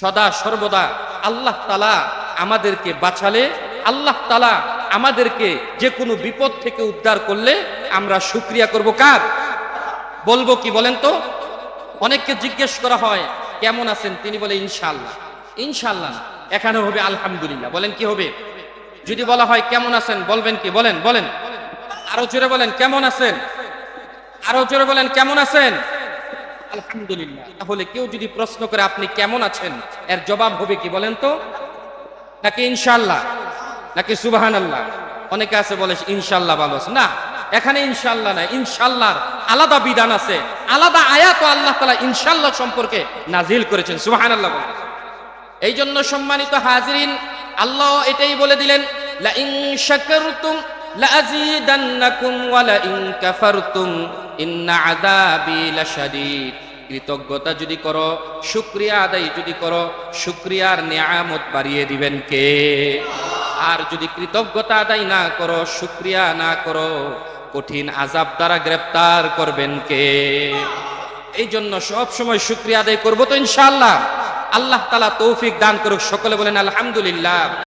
সদা সর্বদা আল্লাহ তালা আমাদেরকে বাঁচালে, আল্লাহ তালা আমাদেরকে যে কোনো বিপদ থেকে উদ্ধার করলে আমরা শুক্রিয়া করব কার? বলব কি বলেন তো? অনেককে জিজ্ঞেস করা হয়, কেমন আছেন? তিনি বলে ইনশাল্লাহ ইনশাল্লাহ এখানে হবে আলহামদুলিল্লাহ। বলেন কি হবে? যদি বলা হয়, কেমন আছেন? বলবেন কি? বলেন বলেন। আরও জোরে বলেন, কেমন আছেন? আরও জোরে বলেন, কেমন আছেন? আলহামদুলিল্লাহ। তাহলে কেউ যদি প্রশ্ন করে আপনি কেমন আছেন, এর জবাব হবে কি বলেন তো? নাকি ইনশাল্লাহ নাকি সুবাহান আল্লাহ অনেকে আছে বলে ইনশাল্লাহ ভালো আছে। না, এখানে ইনশাল্লাহ না ইনশাল্লাহর আলাদা বিধান আছে। আলাদা আয়াত আল্লাহ তালা ইনশাল্লাহ সম্পর্কে নাজিল করেছেন সুবাহান আল্লাহ। এই জন্য সম্মানিত হাজিরিন, আল্লাহ এটাই বলে দিলেন, লা ইন শাকারতুম লাযীদান্নাকুম ওয়া লা ইন কাফারতুম। কৃতজ্ঞতা যদি করো, শুক্রিয়া আদায় যদি করো, শুক্রিয়ার নিয়ামত বাড়িয়ে দিবেন কে? আর যদি কৃতজ্ঞতা আদায় না করো, শুক্রিয়া না করো, কঠিন আজাব দ্বারা গ্রেপ্তার করবেন কে? এই জন্য সব সময় শুক্রিয়া আদায় করব তো ইনশাআল্লাহ। আল্লাহ তালা তৌফিক দান করুক, সকলে বলেন আলহামদুলিল্লাহ।